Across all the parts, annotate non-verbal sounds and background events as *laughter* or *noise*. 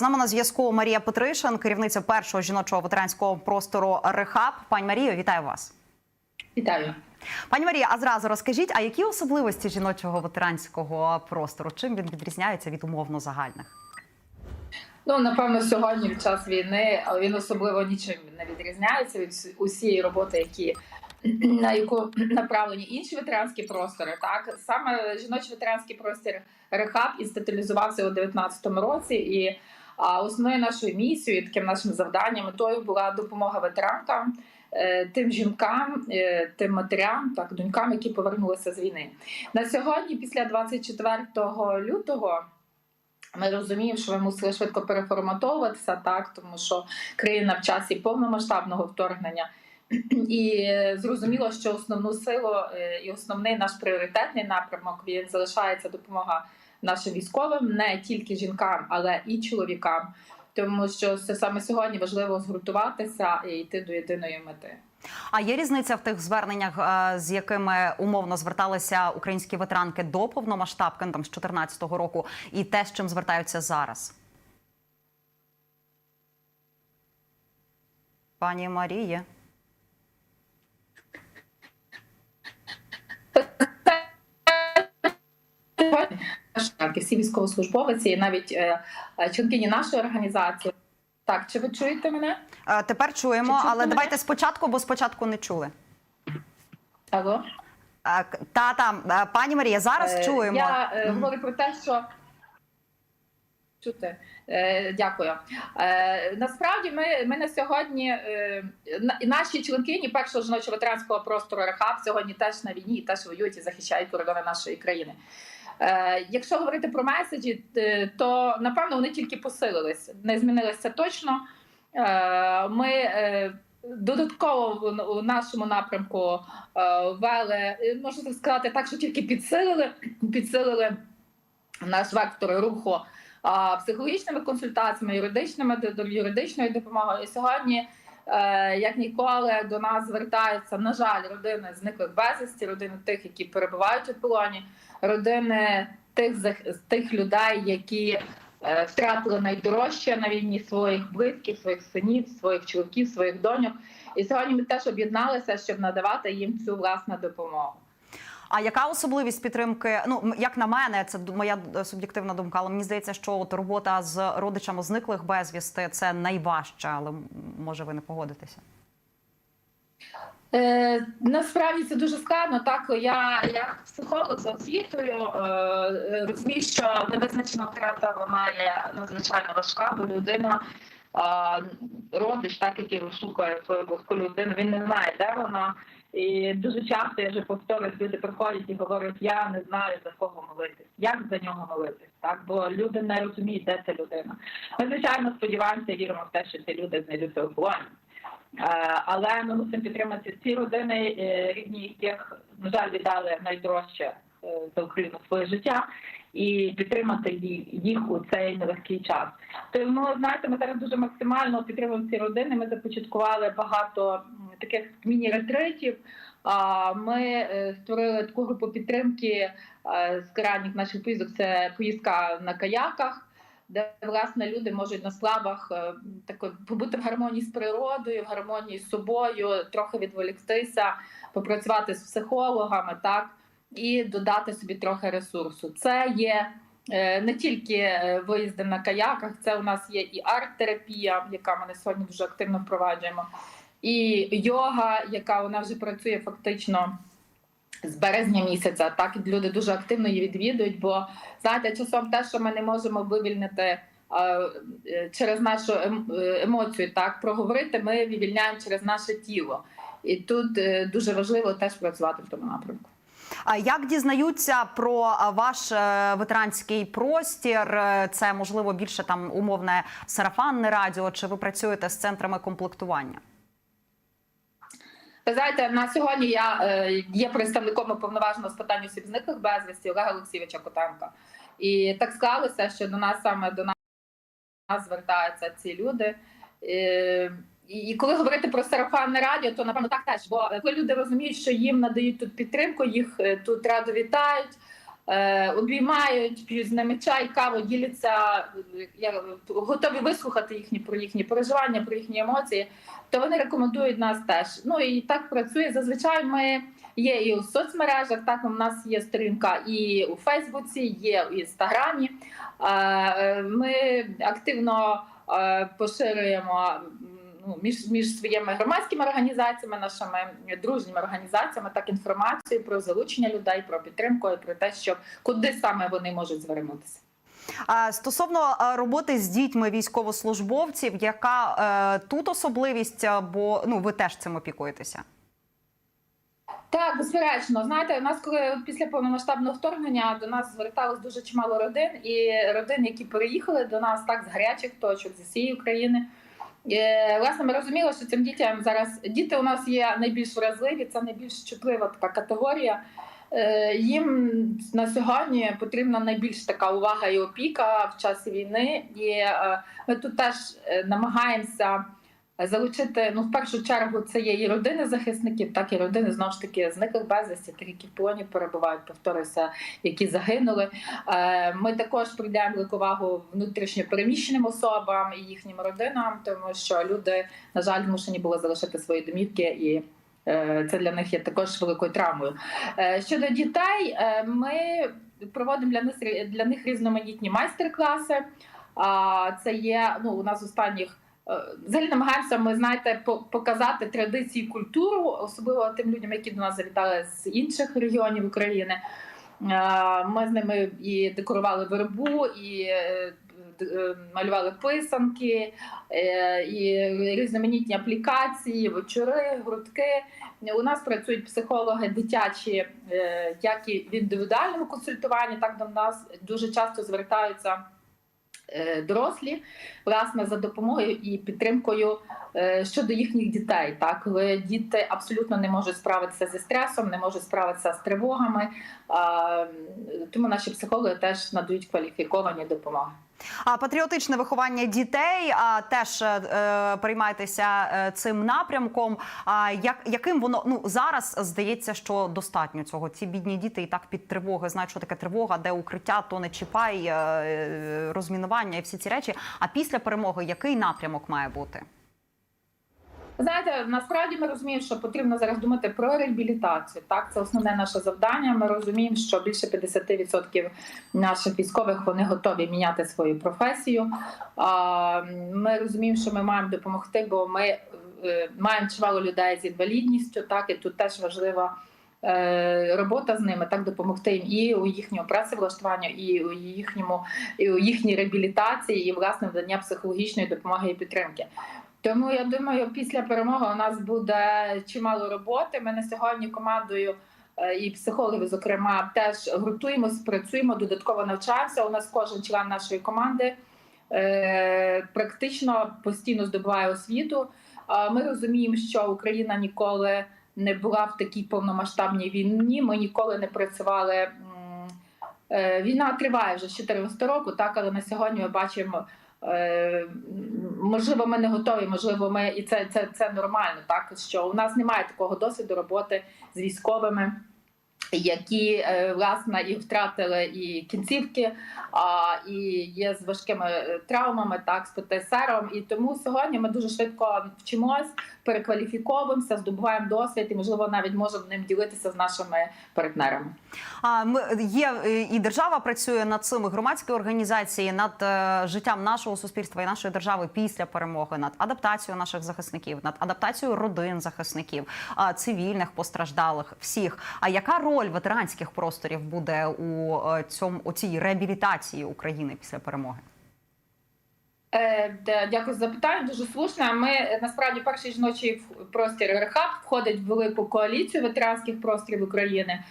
З нами на зв'язку Марія Петришин, керівниця першого жіночого ветеранського простору Рехаб. Пані Марію, вітаю вас. Вітаю. Пані Марія, а зразу розкажіть, а які особливості жіночого ветеранського простору? Чим він відрізняється від умовно загальних? Ну напевно, сьогодні в час війни, але він особливо нічим не відрізняється від усієї роботи, які *clears throat* на яку направлені інші ветеранські простори. Так саме жіночий ветеранський простір Рехаб інституалізувався у 2019 році, і а, основною нашою місією, таким нашим завданням, метою була допомога ветеранкам. е, Тим жінкам, е, тим матерям, так донькам, які повернулися з війни на сьогодні, після 24 лютого, ми розуміємо, що ми мусили швидко переформатовуватися, так тому що країна в часі повномасштабного вторгнення. І зрозуміло, що основну силу е, і основний наш пріоритетний напрямок він залишається допомога нашим військовим, не тільки жінкам, але і чоловікам. Тому що це саме сьогодні важливо згуртуватися і йти до єдиної мети. А є різниця в тих зверненнях, е, з якими умовно зверталися українські ветеранки до повномасштабки ну, там з 2014 року, і те, з чим звертаються зараз? Пані Маріє. всі військовослужбовиці, і навіть е, е, членкині нашої організації. Так, чи ви чуєте мене? Е, Тепер чуємо, Чи але мене? давайте спочатку, бо спочатку не чули. Алло? Та там, пані Марія, зараз Е, чуємо. Я е, говорю про те, що чути. Е, дякую. Е, насправді, ми, ми на сьогодні е, наші членкині першого жіночого ветеранського простору Рехаб сьогодні теж на війні і теж воюють і захищають кордони нашої країни. Е, якщо говорити про меседжі, е, то напевно вони тільки посилились, не змінилися точно. Е, ми додатково в- нашому напрямку ввели, е, можна сказати, так, що тільки підсилили, підсилили наш вектор руху психологічними консультаціями, юридичними юридичною допомогою. І сьогодні, як ніколи, до нас звертаються, на жаль, родини зниклих безвісті, родини тих, які перебувають у полоні, родини тих тих людей, які е, втратили найдорожче на війні своїх близьких, своїх синів, своїх чоловіків, своїх доньок. І сьогодні ми теж об'єдналися, щоб надавати їм цю власну допомогу. А яка особливість підтримки? Ну як на мене, це моя е, суб'єктивна думка, але мені здається, що от робота з родичами зниклих безвісти це найважче, але може ви не погодитеся. Е, насправді це дуже складно. Так я як психолог за освітою е, розумію, що невизначена втрата вона є надзвичайно важка, бо людина. е, Родич, так який розшукує свою близьку людину, він не знає, де вона. І дуже часто я вже повторюю, люди приходять і говорять, я не знаю за кого молитись, як за нього молитись, так бо люди не розуміють, де ця людина. Ми звичайно сподіваємося, віримо в те, що ці люди знайдуться у полоні. Е, Але ми мусимо підтримати ці родини, е, рідні яких, на жаль, віддали найдорожче е, за Україну своє життя, і підтримати їх у цей нелегкий час. Тому знаєте, ми зараз дуже максимально підтримуємо ці родини. Ми започаткували багато таких міні-ретритів. А, Ми е, створили таку групу підтримки е, з крайніх наших поїздок. Це поїздка на каяках де власне люди можуть на славах е, тако побути в гармонії з природою, в гармонії з собою, трохи відволіктися, попрацювати з психологами, так і додати собі трохи ресурсу. Це є. е, Не тільки е, виїзди на каяках, це у нас є і арт-терапія, яка ми на сьогодні дуже активно впроваджуємо, і йога, яка вона вже працює фактично з березня місяця. Так люди дуже активно її відвідують. Бо знаєте, часом те, що ми не можемо вивільнити е, е, через нашу ем- емоцію, так проговорити, ми вивільняємо через наше тіло. І тут дуже важливо теж працювати в тому напрямку. Як дізнаються про ваш е, ветеранський простір? Е, Це можливо більше там умовне сарафанне радіо, чи ви працюєте з центрами комплектування? Ви знаєте, на сьогодні я е, є представником уповноваженого з питань осіб зниклих безвісті Олега Олексійовича Котенка. І так склалося, що до нас саме до нас звертаються ці люди. Е, і коли говорити про сарафанне радіо, то напевно так теж. Бо коли люди розуміють, що їм надають тут підтримку, їх е, тут радо вітають. е, обіймають, п'ють з ними чай, каву, діляться, е, я- готові вислухати їхні про їхні переживання, про їхні емоції, то вони рекомендують нас теж. Ну і так працює. Зазвичай ми є і у соцмережах. Так у нас є сторінка і у Фейсбуці, є в Інстаграмі. Е, Ми активно е, поширюємо ну, між, між своїми громадськими організаціями, нашими дружніми організаціями, так інформацію про залучення людей, про підтримку і про те, що куди саме вони можуть звернутися. А стосовно е, роботи з дітьми військовослужбовців, яка е, тут особливість, е, бо ну ви теж цим опікуєтеся? Так, безперечно, знаєте, у нас коли після повномасштабного вторгнення до нас зверталось дуже чимало родин, і родин, які переїхали до нас так з гарячих точок з усієї України. Е, Власне, ми розуміли, що цим дітям зараз діти у нас є найбільш вразливі, це найбільш чутлива така категорія. Е, Їм на сьогодні потрібна найбільш така увага і опіка в час війни. І е, ми тут теж намагаємося залучити. Ну, в першу чергу, це є і родини захисників, так і родини знову ж таки зниклих безвісті, тих, які в полоні перебувають, повторюся, які загинули. Е, Ми також прийдемо велику увагу внутрішньо переміщеним особам і їхнім родинам, тому що люди, на жаль, змушені були залишити свої домівки і. е, Це для них є також великою травмою. Е, Щодо дітей, ми проводимо для них для них різноманітні майстер-класи. Це є ну у нас останніх взагалі намагаємося. Ми знаєте, показати традиції, культуру, особливо тим людям, які до нас завітали з інших регіонів України. Е, Ми з ними і декорували вербу, і е, е, малювали писанки, е, і різноманітні аплікації, вечори, грудки. У нас працюють психологи дитячі, е, як і в індивідуальному консультуванні, так до нас дуже часто звертаються е, дорослі, власне, за допомогою і підтримкою е, щодо їхніх дітей. Так, коли діти абсолютно не можуть справитися зі стресом, не можуть справитися з тривогами. Тому наші психологи теж надають кваліфіковані допомоги. А патріотичне виховання дітей а теж е, приймайтеся е, цим напрямком. А як яким воно ну зараз здається, що достатньо цього? Ці бідні діти і так під тривоги знають, що таке тривога, де укриття, то не чіпай, е, е, розмінування і всі ці речі. А після перемоги який напрямок має бути? Знаєте, насправді ми розуміємо, що потрібно зараз думати про реабілітацію. Так, це основне наше завдання. Ми розуміємо, що більше 50% наших військових вони готові міняти свою професію. Ми розуміємо, що ми маємо допомогти, бо ми е, маємо чимало людей з інвалідністю. Так і тут теж важлива. е, Робота з ними так допомогти їм і у їхньому працевлаштуванню, і у їхньому і у їхній реабілітації, і власне надання психологічної допомоги і підтримки. Тому я думаю, після перемоги у нас буде чимало роботи. Ми на сьогодні командою е, і психологи, зокрема, теж гуртуємось, працюємо, додатково навчаємося. У нас кожен член нашої команди е, практично постійно здобуває освіту. Ми розуміємо, що Україна ніколи не була в такій повномасштабній війні. Ми ніколи не працювали. е, Війна триває вже з 14 року, так але на сьогодні ми бачимо. Е, Можливо, ми не готові, можливо, ми і це, це, це нормально, так що у нас немає такого досвіду роботи з військовими, які е, власне і втратили і кінцівки, а і є з важкими е, травмами, так з ПТСРом. І тому сьогодні ми дуже швидко вчимось, перекваліфіковуємося, здобуваємо досвід і можливо навіть можемо ним ділитися з нашими партнерами. А ми є е, і держава працює над цим, і громадські організації над життям нашого суспільства і нашої держави після перемоги, над адаптацією наших захисників, над адаптацією родин захисників, цивільних постраждалих, всіх. А яка роль ветеранських просторів буде у е, цьому цій реабілітації України після перемоги? Е, Дякую за запитання. Дуже слушно. Ми е, насправді перший жіночий простір Рехаб входить в велику коаліцію ветеранських просторів України,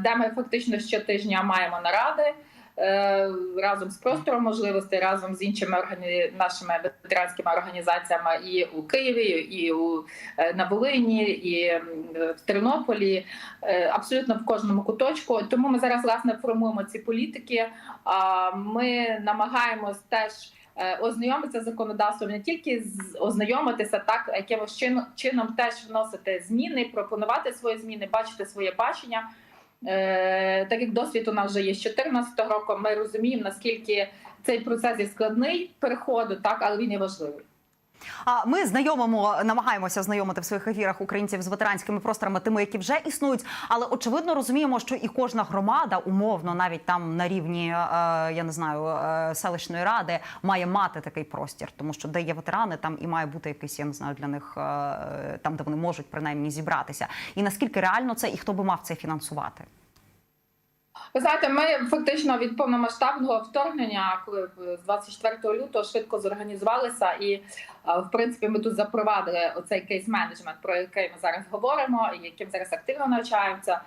де ми фактично щотижня маємо наради. Е, Разом з простором можливостей, разом з іншими органі... нашими ветеранськими організаціями і у Києві, і у е, на Волині, і в Тернополі, е, абсолютно в кожному куточку. Тому ми зараз власне формуємо ці політики. Ми намагаємось теж ознайомитися з законодавством, не тільки ознайомитися так, якимось чином теж вносити зміни, пропонувати свої зміни, бачити своє бачення. Е, так як досвід у нас вже є з 2014 року, ми розуміємо, наскільки цей процес є складний переходу, так, але він є важливий. А ми знайомимо, намагаємося знайомити в своїх ефірах українців з ветеранськими просторами, тими, які вже існують. Але очевидно розуміємо, що і кожна громада, умовно, навіть там на рівні е, я не знаю е, селищної ради, має мати такий простір, тому що де є ветерани, там і має бути якийсь, я не знаю, для них е, там, де вони можуть принаймні зібратися. І наскільки реально це, і хто би мав це фінансувати? Ви знаєте, ми фактично від повномасштабного вторгнення, коли з 24 лютого швидко зорганізувалися, і е, в принципі ми тут запровадили оцей кейс-менеджмент, про який ми зараз говоримо, і яким зараз активно навчаються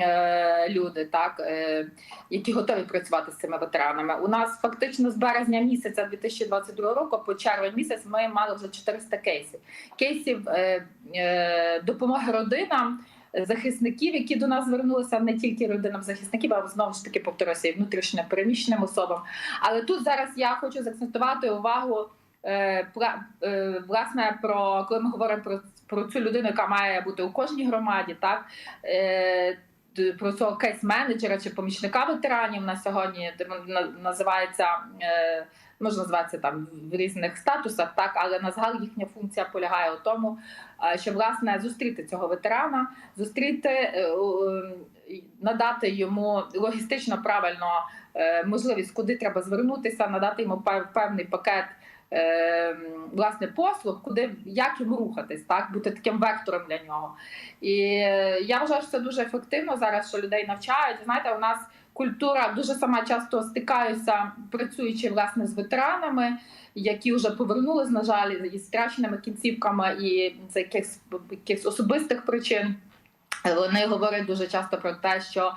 е, люди, так е, які готові працювати з цими ветеранами. У нас фактично з березня місяця 2022 року, по червень місяць, ми мали вже 400 кейсів. Кейсів допомоги родинам захисників, які до нас звернулися не тільки родинам захисників, а знову ж таки повторюся, і внутрішньо переміщеним особам. Але тут зараз я хочу закцентувати увагу е, е, власне про коли ми говоримо про, про цю людину, яка має бути у кожній громаді, так. Про цього кейс-менеджера чи помічника ветеранів на сьогодні називається е, може називатися там в різних статусах, так але на загал їхня функція полягає у тому, е, що власне зустріти цього ветерана, зустріти, е, надати йому логістично правильно можливість, куди треба звернутися, надати йому пев- певний пакет. Е, Власне, послуг, куди як йому рухатись, так бути таким вектором для нього. І я вважаю, що це дуже ефективно зараз, що людей навчають. Знаєте, у нас культура дуже сама часто стикаюся, працюючи власне з ветеранами, які вже повернулись, на жаль, із страченими кінцівками і з якихось, особистих причин. Вони говорять дуже часто про те, що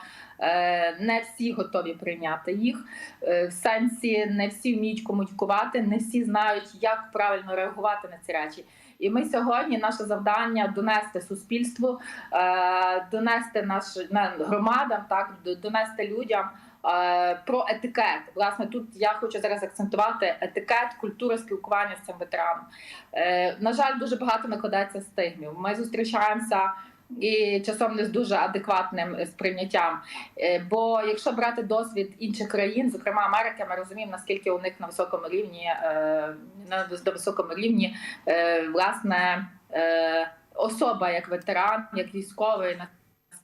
не всі готові прийняти їх е, в сенсі, не всі вміють комунікувати, не всі знають, як правильно реагувати на ці речі. І ми сьогодні наше завдання донести суспільству, е, донести наш на громадам, так донести людям. е, Про етикет, власне, тут я хочу зараз акцентувати етикет, культура спілкування з цим ветераном. Е, На жаль, дуже багато накладається стигмів. Ми зустрічаємося і часом не з дуже адекватним сприйняттям. Е, Бо якщо брати досвід інших країн, зокрема Америки, ми розуміємо наскільки у них на високому рівні е, на високому рівні е, власне е, особа як ветеран, як військовий.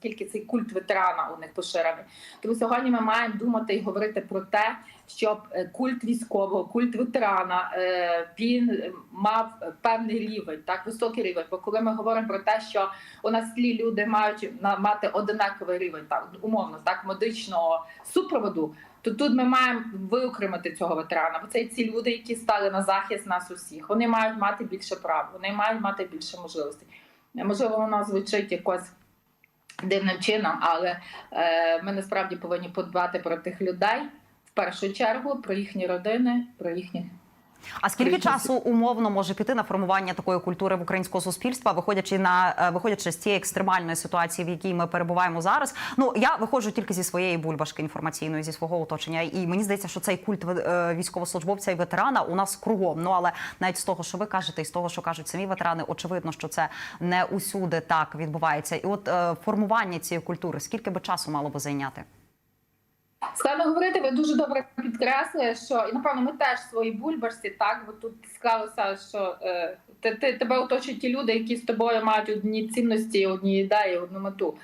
Наскільки цей культ ветерана у них поширений. Тому сьогодні ми маємо думати і говорити про те, щоб е, культ військового, культ ветерана е, він мав певний рівень, так високий рівень. Бо коли ми говоримо про те, що у нас тлі люди мають мати одинаковий рівень, так умовно, так медичного супроводу. То тут ми маємо виокремити цього ветерана, бо це ці люди, які стали на захист нас усіх. Вони мають мати більше прав, вони мають мати більше можливостей. Можливо, воно звучить якось дивним чином, але е, ми насправді повинні подбати про тих людей в першу чергу, про їхні родини, про їхні А скільки часу умовно може піти на формування такої культури в українського суспільства, виходячи на е, виходячи з цієї екстремальної ситуації, в якій ми перебуваємо зараз? Ну я виходжу тільки зі своєї бульбашки інформаційної, зі свого оточення, і мені здається, що цей культ е, військовослужбовця і ветерана у нас кругом. Ну але навіть з того, що ви кажете, і з того, що кажуть самі ветерани, очевидно, що це не усюди так відбувається. І от е, формування цієї культури, скільки би часу мало би зайняти? Складно говорити, ви дуже добре підкреслили, що і напевно ми теж в своїй бульбашці, так бо тут склалося, що е, ти, ти тебе оточують ті люди, які з тобою мають одні цінності, одні ідеї, одну мету.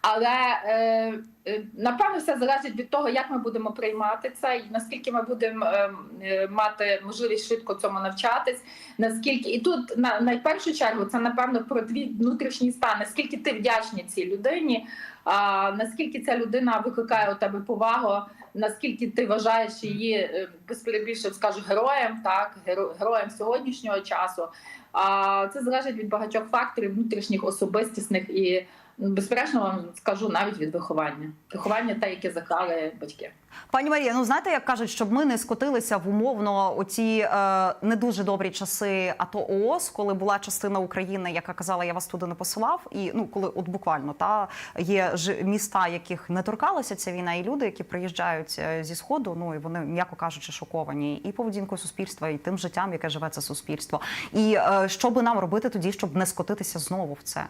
Але е, е, напевно все залежить від того, як ми будемо приймати це, і наскільки ми будемо е, е, мати можливість швидко цьому навчатись. Наскільки і тут на найпершу чергу це напевно про твій внутрішній стан, наскільки ти вдячний цій людині, а наскільки ця людина викликає у тебе повагу, наскільки ти вважаєш її е, без перебільшень скажу героєм, так геро- героєм сьогоднішнього часу. А це залежить від багатьох факторів внутрішніх, особистісних і безперечно вам скажу навіть від виховання. Виховання те, яке заклали батьки. Пані Марія, ну знаєте, як кажуть, щоб ми не скотилися в умовно оці е, не дуже добрі часи АТО ООС, коли була частина України, яка казала, я вас туди не посилав. І ну коли от буквально та є ж міста, яких не торкалася ця війна, і люди, які приїжджають е, зі сходу, ну і вони, м'яко кажучи, шоковані і поведінкою суспільства, і тим життям, яке живе це суспільство. І е, що би нам робити тоді, щоб не скотитися знову в це?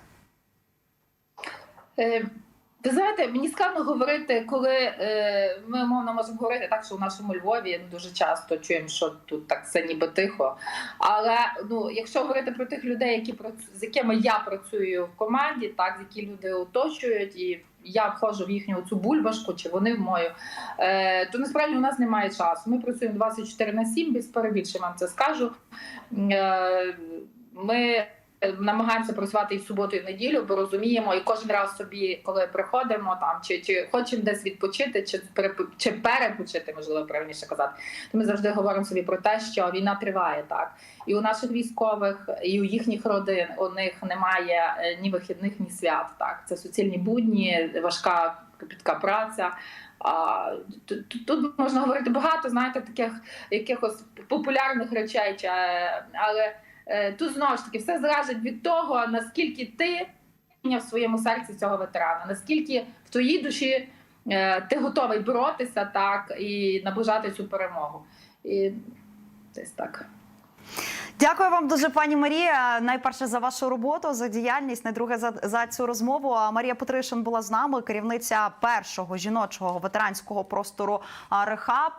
Е, Ви знаєте, мені складно говорити, коли е, ми мовно можемо говорити так, що в нашому Львові ну, дуже часто чуємо, що тут так все ніби тихо. Але ну, якщо говорити про тих людей, які з якими я працюю в команді, так які люди оточують, і я входжу в їхню цю бульбашку, чи вони в мою, е, то насправді у нас немає часу. Ми працюємо 24 на 7, без перебільшень вам це скажу. Е, ми намагаємося працювати і в суботу, і в неділю, бо розуміємо, і кожен раз собі, коли приходимо там, чи, чи хочемо десь відпочити, чи, чи перепочити, можливо, правильніше казати, то ми завжди говоримо собі про те, що війна триває так. І у наших військових, і у їхніх родин у них немає е, ні вихідних, ні свят. Так, це суцільні будні, важка копітка праця. А, тут, тут- можна говорити багато, знаєте, таких якихось популярних речей, е, але е, тут знову ж таки все залежить від того, наскільки ти в своєму серці цього ветерана, наскільки в твоїй душі е, ти готовий боротися так і наближати цю перемогу. І десь так. Дякую вам дуже, пані Марія. Найперше за вашу роботу, за діяльність, найдруге за, за цю розмову. А Марія Петришин була з нами, керівниця першого жіночого ветеранського простору а, Рехаб.